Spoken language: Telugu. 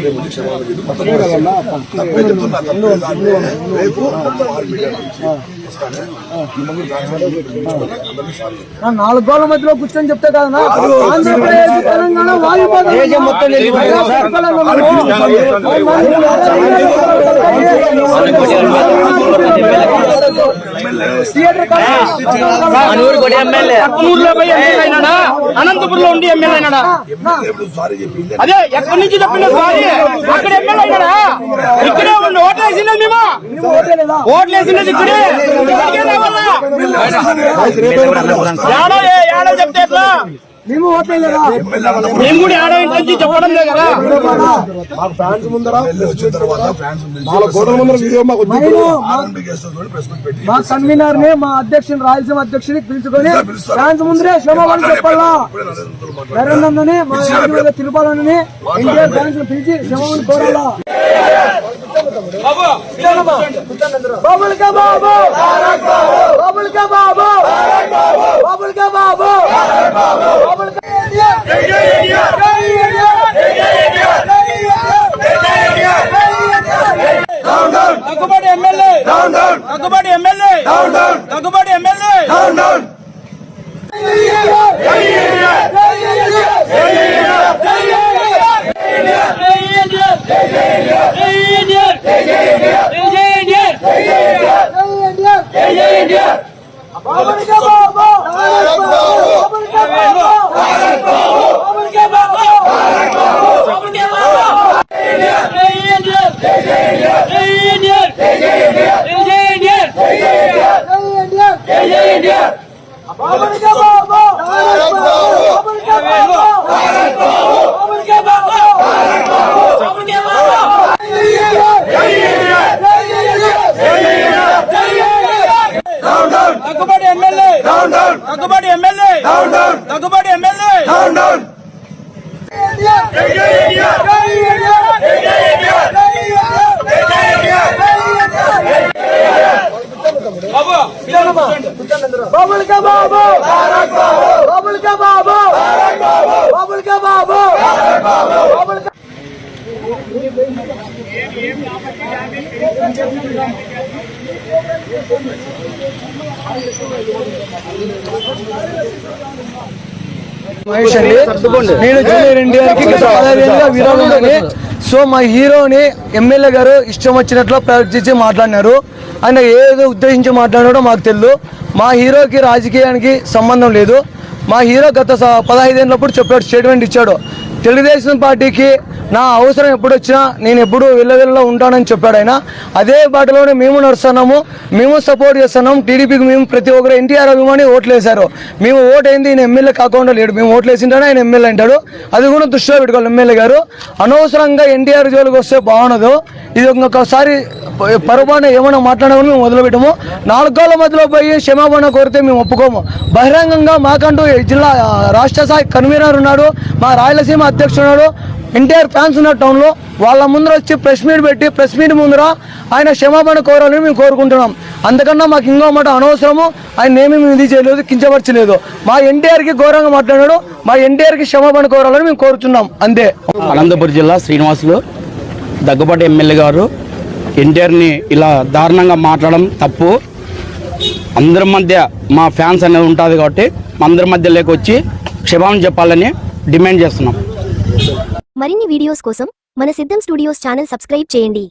రేపు వచ్చి క్షమాపణ చెప్పి మొత్తం తప్పే చెప్తున్నా తప్పే దాన్ని రేపు ఆరు మీడియా నుంచి వస్తానే మిమ్మల్ని ట్రాన్స్ఫర్ చేయించుకొని అందరినీ సాల్వ్ చేయండి. నా నాలుగు గోళ్ల మధ్యలో కూర్చొని చెప్తే కదా నా ఆంధ్రప్రదేశ్ తెలంగాణ వాయుపదం మనూరు కూడా ఎమ్మెల్యే ఊర్లో పోయి ఎమ్మెల్యే అయినాడా అనంతపురంలో ఉండి ఎమ్మెల్యే అయినాడా ఎమ్మెల్యే ఇప్పుడు సారీ చెప్పింది అదే ఎక్కడి నుంచి చెప్పిన సారీ అక్కడ ఎమ్మెల్యే అయినాడా ఇక్కడే ఉండి ఓట్లు వేసిండేది మేము? ఓట్లు వేసిండేది ఇక్కడే. ఇక్కడికే రావాలా? చెప్తే ఎట్లా? మేము ఓట్లేదా కూడా చెప్పడం లేదు కదా. ఫ్యాన్స్ మా కన్వీనర్ని మా అధ్యక్షుని రాయలసీమ అధ్యక్షుని పిలుచుకొని. ఫ్రాన్స్ ముందరే క్షమాపణ చెప్పాలా? నరేంద్రని మా రాజ్యాంగ తిరుపాలని ఫ్రాన్స్ని పిలిచి క్షమాపణ కోరాలా? బాబుల్ కా బాబు బాబుల్ కా బాబు బాబుల్ కా బాబు బాబుల్ కా Daggubati MLA Daggubati MLA Daggubati MLA Babul కా బాబు బాబుల్ కా బాబు బాబుల్ కా బాబు బాబుల్ కా బాబు బాబుల్ కా బాబు బాబుల్ కా బాబు Daggubati MLA Daggubati MLA Daggubati MLA Babul కా బాబు బాబుల్ కా బాబు బాబుల్ కా బాబు బాబుల్ కా మహేష్ అండి. నేను జూనియర్ ఎన్టీఆర్కి విరాళంలోని సో మా హీరోని ఎమ్మెల్యే గారు ఇష్టం వచ్చినట్లు ప్రవర్తించి మాట్లాడినారు. ఆయన ఏదో ఉద్దేశించి మాట్లాడాడో మాకు తెలియదు మా హీరోకి రాజకీయానికి సంబంధం లేదు. మా హీరో గత పదహైదేళ్ళప్పుడు చెప్పాడు స్టేట్మెంట్ ఇచ్చాడు. తెలుగుదేశం పార్టీకి నా అవసరం ఎప్పుడు వచ్చినా నేను ఎప్పుడు వెళ్ళవెళ్ళలో ఉంటానని చెప్పాడు ఆయన. అదే బాటలోనే మేము నడుస్తున్నాము మేము సపోర్ట్ చేస్తున్నాం టీడీపీకి మేము ప్రతి ఒక్కరు ఎన్టీఆర్ అభిమాని ఓట్లు వేశారు. మేము ఓటు అయింది ఈయన ఎమ్మెల్యే కాకుండా లేడు. మేము ఓట్లు వేసింటానే ఆయన ఎమ్మెల్యే అంటాడు. అది కూడా దృష్టిలో పెట్టుకోవాలి ఎమ్మెల్యే గారు. అనవసరంగా ఎన్టీఆర్ జోలికి వస్తే బాగుండదు. ఇది ఇంకొకసారి పొరపాటున ఏమైనా మాట్లాడామని మేము మొదలుపెట్టాము. నాలుగు గోళ్ళ మధ్యలో పోయి క్షమాపణ కోరితే మేము ఒప్పుకోము. బహిరంగంగా మాకంటూ జిల్లా రాష్ట్ర స్థాయి కన్వీనర్ ఉన్నాడు. మా రాయలసీమ అధ్యక్షుడు ఉన్నాడు. ఎన్టీఆర్ ఫ్యాన్స్ ఉన్న టౌన్లో వాళ్ళ ముందర వచ్చి ప్రెస్ మీట్ పెట్టి ప్రెస్ మీట్ ముందర ఆయన క్షమాపణ కోరాలని మేము కోరుకుంటున్నాం. అందుకన్నా మాకు ఇంకో మాట అనవసరము. ఆయన ఏమీ మేము ఇది చేయలేదు కించపరచలేదు. మా ఎన్టీఆర్కి ఘోరంగా మాట్లాడాడు. మా ఎన్టీఆర్కి క్షమాపణ కోరాలని మేము కోరుతున్నాం అంతే. అనంతపురం జిల్లా శ్రీనివాసులు దగ్గుబాటి ఎమ్మెల్యే గారు ఎన్టీఆర్ని ఇలా దారుణంగా మాట్లాడడం తప్పు. అందరి మధ్య మా ఫ్యాన్స్ అనేది ఉంటుంది కాబట్టి అందరి మధ్య లేకొచ్చి క్షమాపణ చెప్పాలని డిమాండ్ చేస్తున్నాం. మరిన్ని వీడియోస్ కోసం మన సిద్ధం స్టూడియోస్ ఛానల్ సబ్స్క్రైబ్ చేయండి.